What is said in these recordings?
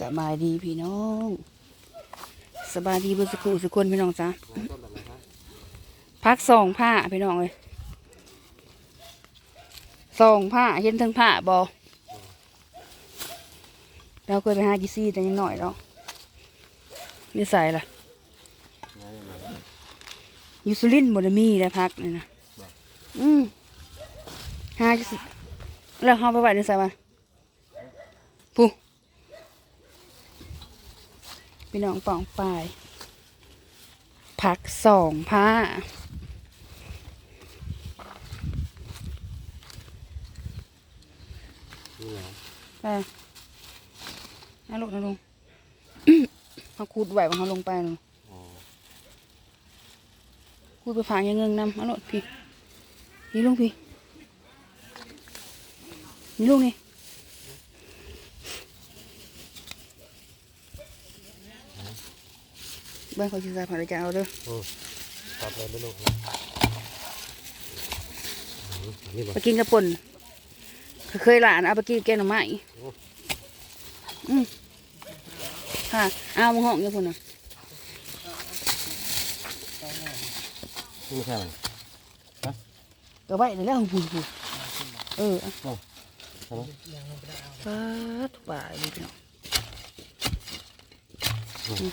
สบายดีพี่น้องสบายดีเบุสกุสุคนพี่น้องจ้าพักสองผ้าพี่น้องเลยสองผ้าเห็นทั้งผ้าบอเราเคยไปหากิซี่แต่ยังหน่อยแล้วนี่ใส่ละยูสุรินทร์บไดมีได้พักนี่นะอืมหากิซี่แล้วเขาไปไหวในใส่มาปุ๊ พี่น้องปองปลายพักสองผ้าไปเอาลงเอาลงเขาคูดไหวของเขาลงไปหนูอ๋อคูดไปฝางยังเงิงนำเอาลงพี่ นี่ลงพี่นี่ลงนี่ เบ้านเขาจะใส่ผักจะเอาเด้ออืมตัดเลยไม่ลงนี่บ่ไปกินกระป่นเคยหลานเอาไปกินแกงหน่อไม้อืมค่ะเอามาห้องเนี่ยพุ่นน่ะนี่ไม่ใช่มันก็ไว้ในแล้วพุ่นพุ่นเออเอาใช่ไหมฟาดบ่ายเลยพี่น้องอืมอืม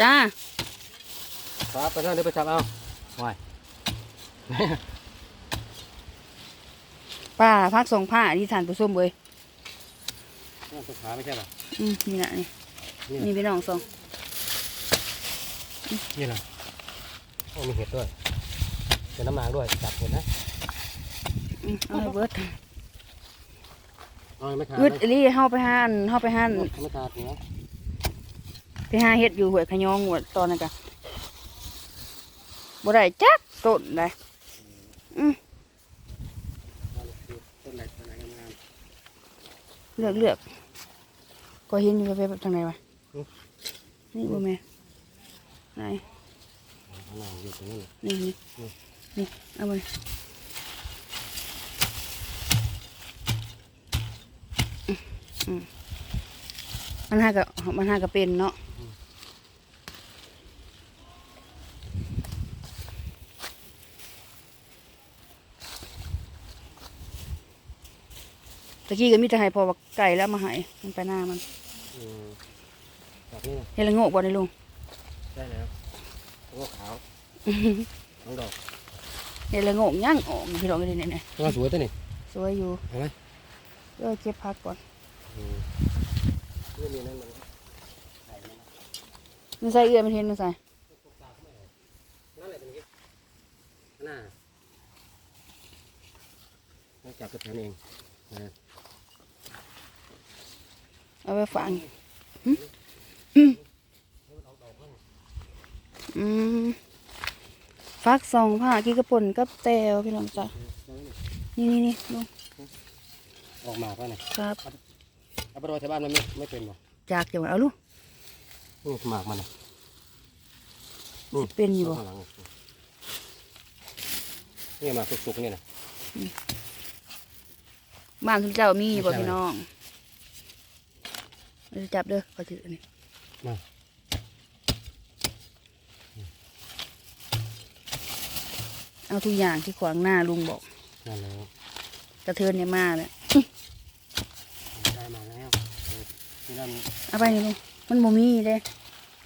จ้าครับไปนั่นเดี๋ยวไปจับเอาไหวป้าพักสองผ้าที่ทานผสมเว้ยนั่นตัวขาไม่ใช่หรออืมนี่นะนี่นี่นี่พี่น้องสองนี่นะโอ้มีเห็ดด้วยเป็นน้ำหมากด้วยจับเห็ดนะอืมเอาให้เบิด เอาไม่ขาดงึดเลยอีหลี่เฮาไปหานเฮาไปหานไม่ขาดเนาะไปหาเฮ็ดอยู่ห้วยขะยองว่าตอนนั้นกะบ่ได้จักต้นเลยต้นไหนต้นไหนงามเลือกเลือกก็เห็นอยู่ไปแบบทางไหนวะนี่บ่แม่นไหนๆข้างหน้าอยู่ตรงนี้นี่นี่นี่เอาไปอื มมันหากับมันหากับเป็นเนาะตะกี้ก็มีแต่ให้พอบักไก่แล้วมาให้มันไปหน้ามันอืมจับนี่นะเฮ็ดละโงกบ่ได้ลุงได้แล้วตัวขาวน้องดอกเฮ็ดละโงกย่างออกพี่น้องนี่นี่ตัวสวยตัวนี้สวยอยู่เห็นไหมเออเก็บพักก่อนอื มนี่มีนั่นมันไข่มันนะมันใส่เอื้อมันเห็นมันใส่นั่นแหละตรงนี้หน้าต้องจับกระแทนเองนะเอาไปฝังหึอืมอืมฟักสองผ้ากี้กระป่นกับแตวพี่น้องจ้ะนี่นี่นี่ลุงออกมาป่ะเนี่ยครับ เอาไปโรยที่บ้านมันไม่ไม่เป็นหรอจากจังหวัดเอาลูกนี่หมากมันนะสิเป็นอยู่บ่ข้างหลังนี่หมากสุกๆนี่นะบ้านคุณเจ้ามีบ่ไม่ใช่พี่น้องเราจะจับเด้อขอถืออันนี้มาเอาทุกอย่างที่ขวางหน้าลุงบอกนั่นแล้วกระเทือนเนี่ยมาเนี่ย ได้มาแล้วเออที่นั่น เอาไปนี่ลุงมันบ่มีเด้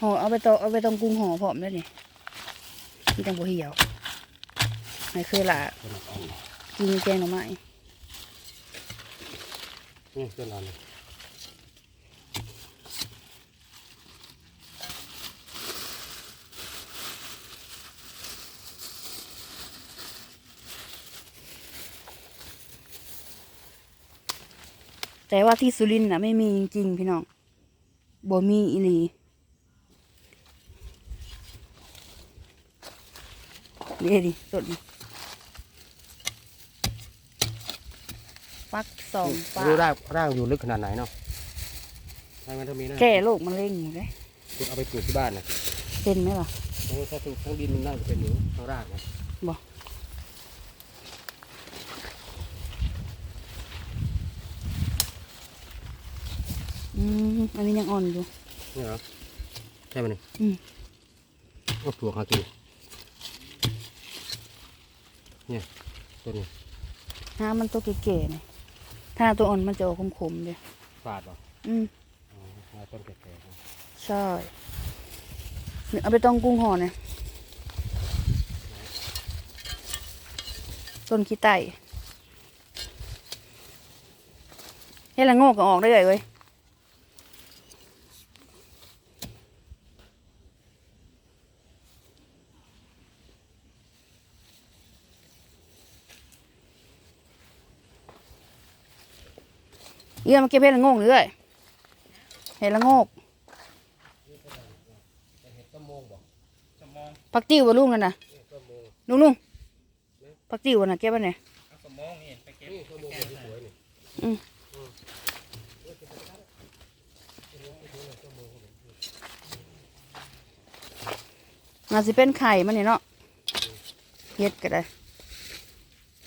ห่อเอาไปตอเอาไปตองกรุงห่อพร้อมแล้วนี่ที่ตังบ่เหี่ยวไม่เคยละเป็นอ่อนกินแกงหน่อไม้นี่เป็นอ่อนเลย แต่ว่าที่สุรินทร์น่ะไม่มีจริงๆพี่น้องบ่มีอีหลีนี่ดิต้นฟักสองปลารู้ร่างร่างอยู่ลึกขนาดไหนเนาะใช่ไหมถ้ามีนะแก่โรคมะเร็งอยู่เลยคุณเอาไปปลูกที่บ้านนะเป็นไหมล่ะเโอ้ถ้าถูกทั้งดินน่าจะเป็นอยู่ทั้งรากนะบ่อื มอันนี้ยังอ่อนอยู่นี่เหรอใช่ไหมนี่อืมโอ้ถั่วหากินเนี่ยตัวนี้น้ำมันตัวเก๋ๆนี่ถ้าตัวอ่อนมันจะออกขมๆเลยฝาดเหรออืมอ๋อหาต้นแก่ๆนะใช่นี่เอาไปต้องกุ้งห่อเนี่ยต้นขี้ไต่ให้ละโงกก็ออกได้เลยเว้ย เยี่ยมมาเก็บเห็ดละโงกเลยเห็ดละงกเห็ดต้มโมงบ่สมองผักติ้วบ่ลุงนั่นน่ะนี่งลุงลุงผักติ้วน่ะเก็บไว้ไหนเอาสมองนี่ไปเก็บนี่ต้มโมงสวยๆนี่อืมน่าสิเป็นไข่มันเนี่ยเนาะเฮ็ดก็ได้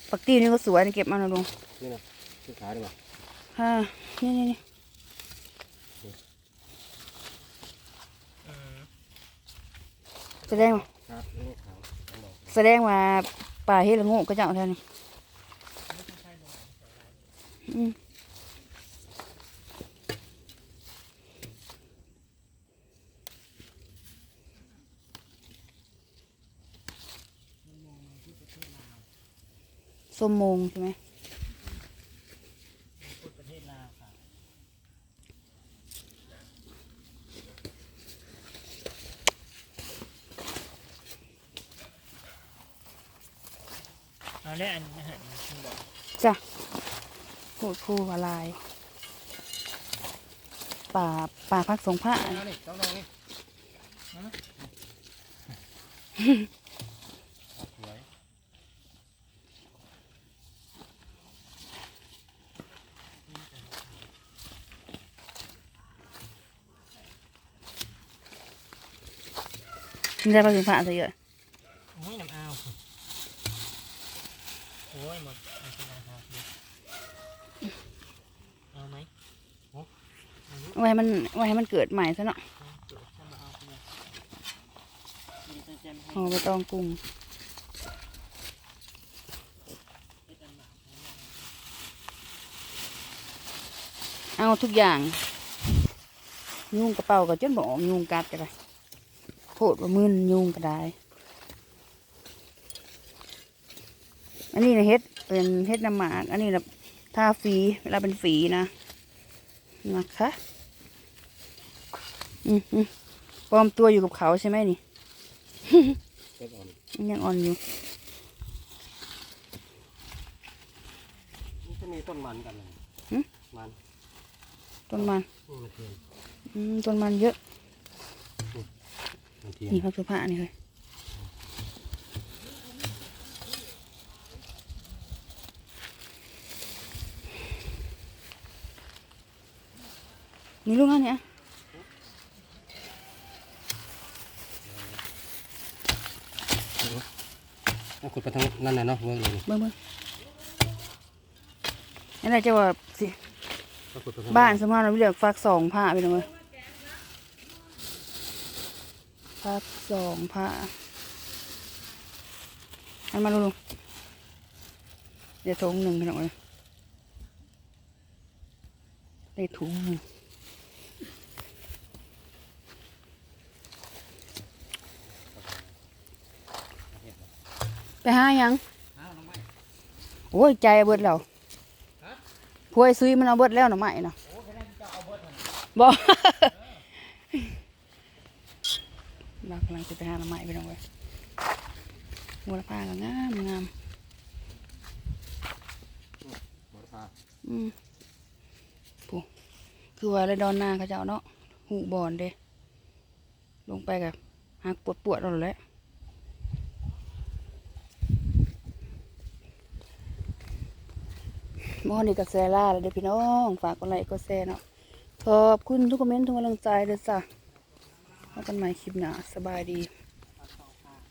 ผักติ้วนี่ก็สวยนี่เก็บมาหน่อยลุงนี่นะคือขาดีกว่า ฮ่านี่นี่นี่อืมแสดงว่าครับนี่ขาวต้องบอกแสดงว่าป่าเฮ็ดละโงูก็จะเอาแท่นี้อืมส้มโมงใช่ไหม พูดประเทศลาวค่ะ เอาเนี่ยอันนี้นะฮะคุณบอกจ้ะพูดคู่วาลายป่าป่าพักสงผ้าเอานี่ต้องลองนี่สวยนี่ได้พักสงผ้าซะเยอะ โอ้ยน้ำเอา โอ้ยหมดเอาไปนะครับเอาไหมไว้ให้มันไว้ให้มันเกิดใหม่ซะเนาะเอาเดี๋ยวฉันมาเอไปเลยมีแต่แจมให้ห่อใบตองกุ้งเอาทุกอย่าง ยุงกระเป๋าก็จนบอกยุงกัดก็ได้โพดว่ามึนยุงก็ได้ อันนี้นะเฮ็ดเป็นเฮ็ดน้ำหมาก อันนี้นะทาฝีเวลาเป็นฝีนะนะคะอืมอืมปลอมตัวอยู่กับเขาใช่ไหมนี่เก็บอ่อนมันยังอ่อนอยู่นี่จะมีต้นมันกันเลยหึมันต้นมันนี่มันเทียนอืมต้นมันเยอะมันเทียนนี่พักสุภานี่เลย นี่ลูกนั่นเนี่ยต้องขุดไปทางนั่นน่ะเนาะเมืองเลยเบิ่งเบิ่งนั่นแหละจะว่าสิบ้านสมมติเราเลือกฝากสองผ้าไปหน่อยฝากสองผ้าอันมาลูกเดี๋ยวถุงหนึ่งไปหน่อยได้ถุงหนึ่ง ไปหายังโอ้ยใจเบิดแล้วพวยซุยมันเอาเบิดแล้วหน่อไม้นะบอกเรากำลังจะไปหาหน่อไม้ไปหน่อยบัวละพาก็งามงามหมดผ้าอืมปูคือว่าเลยดอนนาเขาเจ้าเนาะหูบอนเด้ลงไปกับหักปวดปวดๆเราแหละ มอนี่ก็แซล่าแล้วเด้อพี่น้อง ฝากกดไลค์กดแชร์เนาะ ขอบคุณทุกคอมเมนต์ทุกกำลังใจเด้อจ้ะพบกันใหม่คลิปหน้าสบายดี